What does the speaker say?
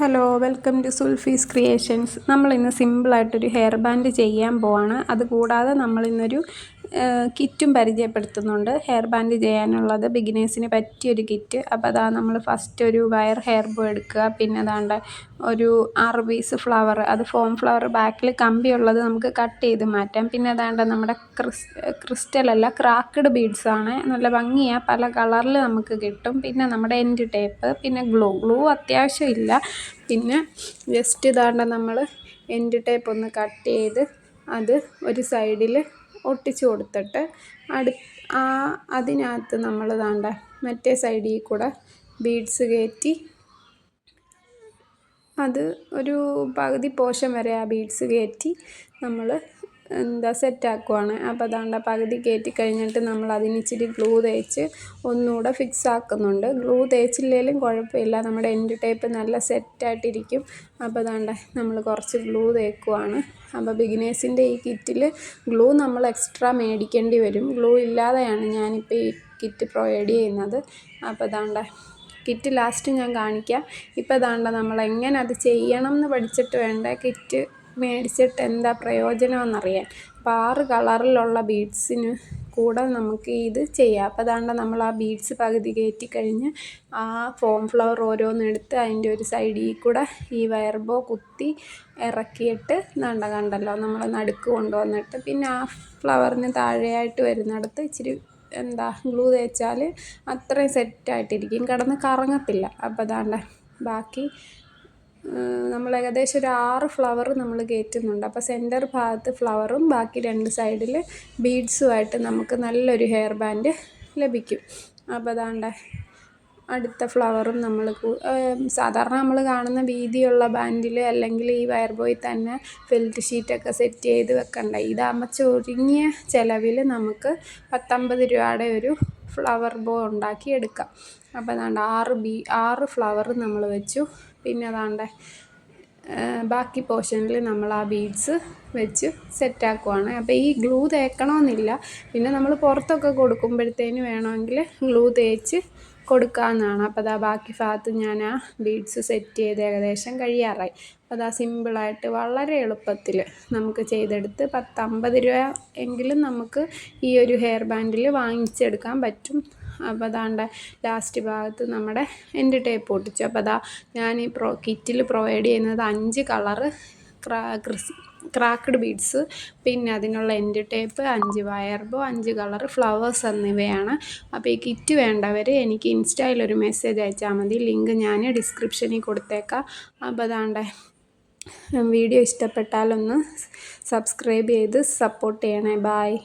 Hello welcome to Sulfi's creations നമ്മൾ ഇന്ന് സിമ്പിളായിട്ടൊരു hair band ചെയ്യാൻ പോവാണ്. അതുകൂടാതെ നമ്മൾ ഇന്നൊരു കിറ്റും പരിചയപ്പെടുത്തുന്നുണ്ട്. ഹെയർ ബാൻഡ് ചെയ്യാനുള്ളത് ബിഗിനേഴ്സിന് പറ്റിയൊരു കിറ്റ്. അപ്പോൾ അതാ നമ്മൾ ഫസ്റ്റ് ഒരു വയർ ഹെയർ ബോ എടുക്കുക. പിന്നെ അതാണ്ട് ഒരു ആറ് പീസ് ഫ്ലവർ അത് ഫോം ഫ്ലവർ ബാക്കിൽ കമ്പിയുള്ളത് നമുക്ക് കട്ട് ചെയ്ത് മാറ്റാം. പിന്നെ അതാണ്ട് നമ്മുടെ ക്രിസ് ക്രിസ്റ്റലല്ല ക്രാക്കഡ് ബീഡ്സ് ആണ്. നല്ല ഭംഗിയാണ് പല കളറിൽ നമുക്ക് കിട്ടും. പിന്നെ നമ്മുടെ എൻഡ് ടേപ്പ് പിന്നെ ഗ്ലൂ ഗ്ലൂ അത്യാവശ്യമില്ല പിന്നെ ജസ്റ്റ് ഇതാണ്ട് നമ്മൾ എൻഡ് ടേപ്പ് ഒന്ന് കട്ട് ചെയ്ത് അത് ഒരു സൈഡിൽ ഒട്ടിച്ചു കൊടുത്തിട്ട് അടു ആ അതിനകത്ത് നമ്മൾ ദാണ്ട മറ്റേ സൈഡിൽ കൂടെ ബീഡ്സ് കയറ്റി അത് ഒരു പകുതി പോഷൻ വരെ ആ ബീഡ്സ് കയറ്റി നമ്മൾ എന്താ സെറ്റാക്കുവാണ്. അപ്പോൾ അതാണ്ട് പകുതി കയറ്റി കഴിഞ്ഞിട്ട് നമ്മൾ അതിന് ഇച്ചിരി ഗ്ലൂ തേച്ച് ഒന്നുകൂടെ ഫിക്സ് ആക്കുന്നുണ്ട്. ഗ്ലൂ തേച്ചില്ലെങ്കിലും കുഴപ്പമില്ല. നമ്മുടെ എൻഡ് ടേപ്പ് നല്ല സെറ്റായിട്ടിരിക്കും. അപ്പോൾ അതാണ്ട് നമ്മൾ കുറച്ച് ഗ്ലൂ തേക്കുവാണ്. അപ്പോൾ ബിഗിനേഴ്സിന്റെ ഈ കിറ്റിൽ ഗ്ലൂ നമ്മൾ എക്സ്ട്രാ മേടിക്കേണ്ടി വരും. ഗ്ലൂ ഇല്ലാതെയാണ് ഞാനിപ്പോൾ ഈ കിറ്റ് പ്രൊവൈഡ് ചെയ്യുന്നത്. അപ്പോൾ അതാണ്ട് കിറ്റ് ലാസ്റ്റ് ഞാൻ കാണിക്കാം. ഇപ്പോൾ അതാണ്ട് നമ്മൾ എങ്ങനെ അത് ചെയ്യണം എന്ന് പഠിച്ചിട്ട് വേണ്ട? കിറ്റ് മേടിച്ചിട്ട് എന്താ പ്രയോജനമെന്നറിയാൻ. അപ്പോൾ ആറ് കളറിലുള്ള ബീഡ്സിന് കൂടെ നമുക്ക് ഇത് ചെയ്യാം. അപ്പോൾ അതാണ്ട് നമ്മൾ ആ ബീഡ്സ് പകുതി കയറ്റി കഴിഞ്ഞ് ആ ഫോം ഫ്ലവർ ഓരോന്നെടുത്ത് അതിന്റെ ഒരു സൈഡിൽ കൂടെ ഈ വയർ ബോ കുത്തി ഇറക്കിയിട്ട് നണ്ട കണ്ടല്ലോ നമ്മൾ നടുക്ക് കൊണ്ടുവന്നിട്ട്. പിന്നെ ആ ഫ്ലവറിന് താഴെയായിട്ട് വരുന്നിടത്ത് ഇച്ചിരി എന്താ ഗ്ലൂ തേച്ചാൽ അത്രയും സെറ്റായിട്ടിരിക്കും. കിടന്ന് കറങ്ങത്തില്ല. അപ്പോൾ അതാണ്ട് ബാക്കി നമ്മൾ ഏകദേശം ഒരു ആറ് ഫ്ലവർ നമ്മൾ കയറ്റുന്നുണ്ട്. അപ്പോൾ സെന്റർ ഭാഗത്ത് ഫ്ലവറും ബാക്കി രണ്ട് സൈഡിൽ ബീഡ്സുമായിട്ട് നമുക്ക് നല്ലൊരു ഹെയർ ബാൻഡ് ലഭിക്കും. അപ്പോൾ അതാണ്ട് അടുത്ത ഫ്ലവറും നമ്മൾ സാധാരണ നമ്മൾ കാണുന്ന വീതിയുള്ള ബാൻഡിൽ അല്ലെങ്കിൽ ഈ വയർ ബോയിൽ തന്നെ ഫെൽറ്റ് ഷീറ്റൊക്കെ സെറ്റ് ചെയ്ത് വെക്കണ്ട. ഇതാകുമ്പോൾ ചുരുങ്ങിയ ചിലവിൽ നമുക്ക് പത്തൊമ്പത് രൂപയുടെ ഒരു ഫ്ലവർ ബോ ഉണ്ടാക്കി എടുക്കാം. അപ്പോൾ അതാണ്ട് ആറ് ബി ആറ് ഫ്ലവർ നമ്മൾ വെച്ചു. പിന്നെ അതാണ്ട് ബാക്കി പോർഷനിൽ നമ്മൾ ആ ബീഡ്സ് വെച്ച് സെറ്റാക്കുവാണ്. അപ്പോൾ ഈ ഗ്ലൂ തേക്കണമെന്നില്ല. പിന്നെ നമ്മൾ പുറത്തൊക്കെ കൊടുക്കുമ്പോഴത്തേന് വേണമെങ്കിൽ ഗ്ലൂ തേച്ച് കൊടുക്കാവുന്നതാണ്. അപ്പോൾ അതാ ബാക്കി ഭാഗത്ത് ഞാൻ ആ ബീഡ്സ് സെറ്റ് ചെയ്ത് ഏകദേശം കഴിയാറായി. അപ്പോൾ അതാ സിമ്പിളായിട്ട് വളരെ എളുപ്പത്തിൽ നമുക്ക് ചെയ്തെടുത്ത് പത്തമ്പത് രൂപ എങ്കിലും നമുക്ക് ഈ ഒരു ഹെയർ ബാൻഡിൽ വാങ്ങിച്ചെടുക്കാൻ പറ്റും. അപ്പോൾ അതാണ്ട് ലാസ്റ്റ് ഭാഗത്ത് നമ്മുടെ എന്റെ ടേപ്പ് ഒട്ടിച്ചു അപ്പോൾ അതാ ഞാൻ ഈ പ്രോ കിറ്റിൽ പ്രൊവൈഡ് ചെയ്യുന്നത് അഞ്ച് കളറ് ക്രാക്ക്ഡ് ബീഡ്സ് പിന്നെ അതിനുള്ള എൻഡ് ടേപ്പ് അഞ്ച് വയർ ബോ അഞ്ച് കളർ ഫ്ലവേഴ്സ് എന്നിവയാണ്. അപ്പോൾ ഈ കിറ്റ് വേണ്ടവർ എനിക്ക് ഇൻസ്റ്റയിൽ ഒരു മെസ്സേജ് അയച്ചാൽ മതി. ലിങ്ക് ഞാൻ ഡിസ്ക്രിപ്ഷനിൽ കൊടുത്തേക്കാം. അപ്പോൾ അതാണ്ട് വീഡിയോ ഇഷ്ടപ്പെട്ടാലൊന്ന് സബ്സ്ക്രൈബ് ചെയ്ത് സപ്പോർട്ട് ചെയ്യണേ. ബായ്